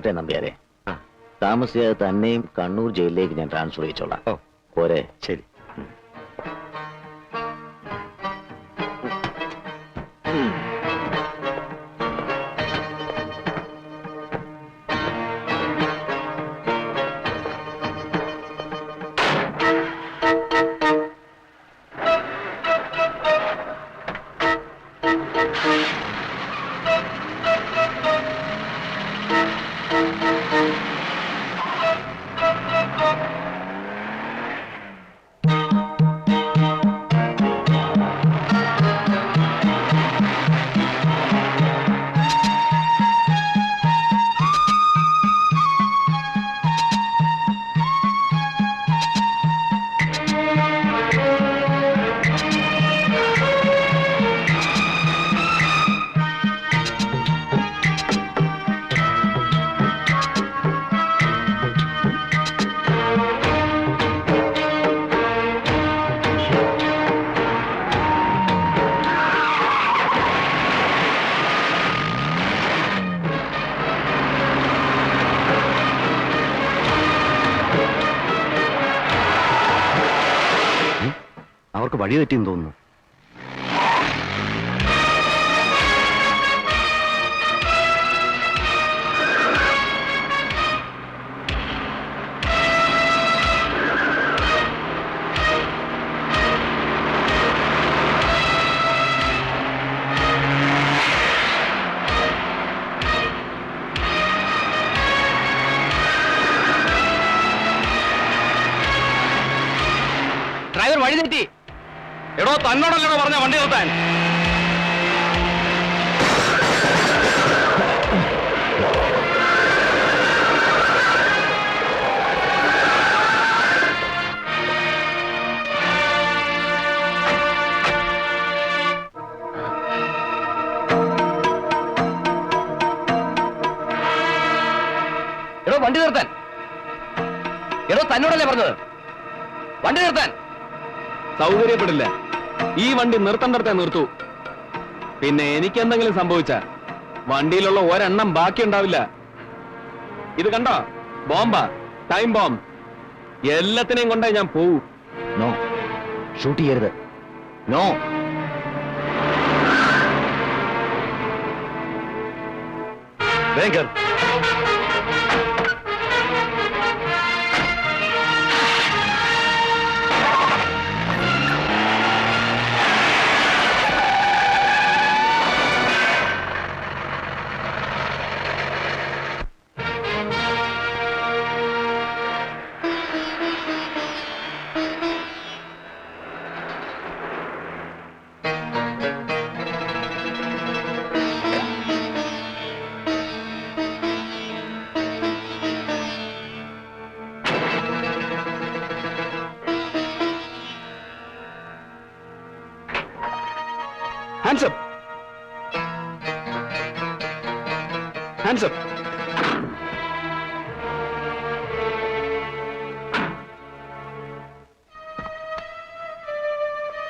വരട്ടെ നമ്പ്യാരെ. താമസിയാതെ തന്നെയും കണ്ണൂർ ജയിലിലേക്ക് ഞാൻ ട്രാൻസ്ഫർ ചെയ്യിച്ചോളാം. പോരെ. ശരി. അവർക്ക് വഴി തെറ്റിയെന്ന് തോന്നുന്നു. ഡ്രൈവർ വഴി തെറ്റി. എടോ തന്നോടല്ലോ പറഞ്ഞ വണ്ടി നിർത്താൻ? എടോ വണ്ടി നിർത്താൻ. എടോ തന്നോടല്ലേ പറഞ്ഞത്? വണ്ടി നിർത്താൻ. സൗകര്യപ്പെടില്ല. ഈ വണ്ടി നിർത്തണ്ടടത്തെ നിർത്തു. പിന്നെ എനിക്ക് എന്തെങ്കിലും സംഭവിച്ച വണ്ടിയിലുള്ള ഒരെണ്ണം ബാക്കി ഉണ്ടാവില്ല ഇത് കണ്ടോ? ബോംബാ ടൈം ബോംബ്. എല്ലാത്തിനെയും കൊണ്ടേ ഞാൻ പോവൂ. നോ ഷൂട്ട് ചെയ്യരുത്. നോ. വേഗം. ഹാൻഡ്സ്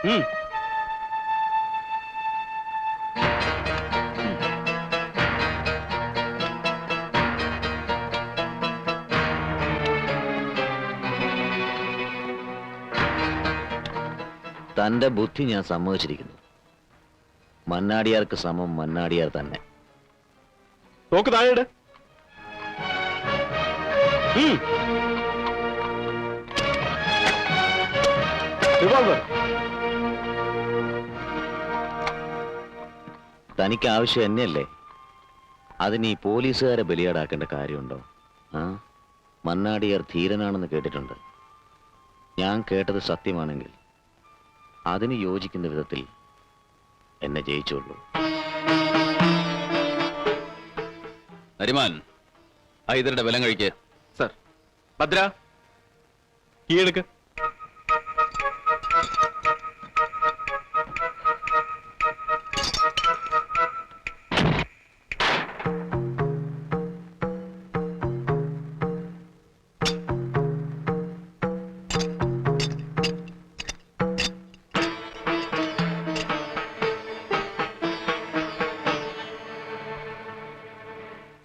ഉം തന്റെ ബുദ്ധി ഞാൻ സമ്മതിച്ചിരിക്കുന്നു. മന്നാടിയാർക്ക് സമം മന്നാടിയാർ തന്നെ. തോക്ക് താഴെ തനിക്ക് ആവശ്യം എന്നെയല്ലേ? അതിന് പോലീസുകാരെ ബലിയാടാക്കേണ്ട കാര്യമുണ്ടോ? ആ? മന്നാടിയാർ ധീരനാണെന്ന് കേട്ടിട്ടുണ്ട്. ഞാൻ കേട്ടത് സത്യമാണെങ്കിൽ അതിന് യോജിക്കുന്ന വിധത്തിൽ എന്നെ ജയിച്ചുള്ളൂ നരിമാൻ ഹൈദരുടെ ബലം കഴിക്ക്. സർ. ഭദ്ര കീഴെടുക്ക്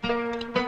Música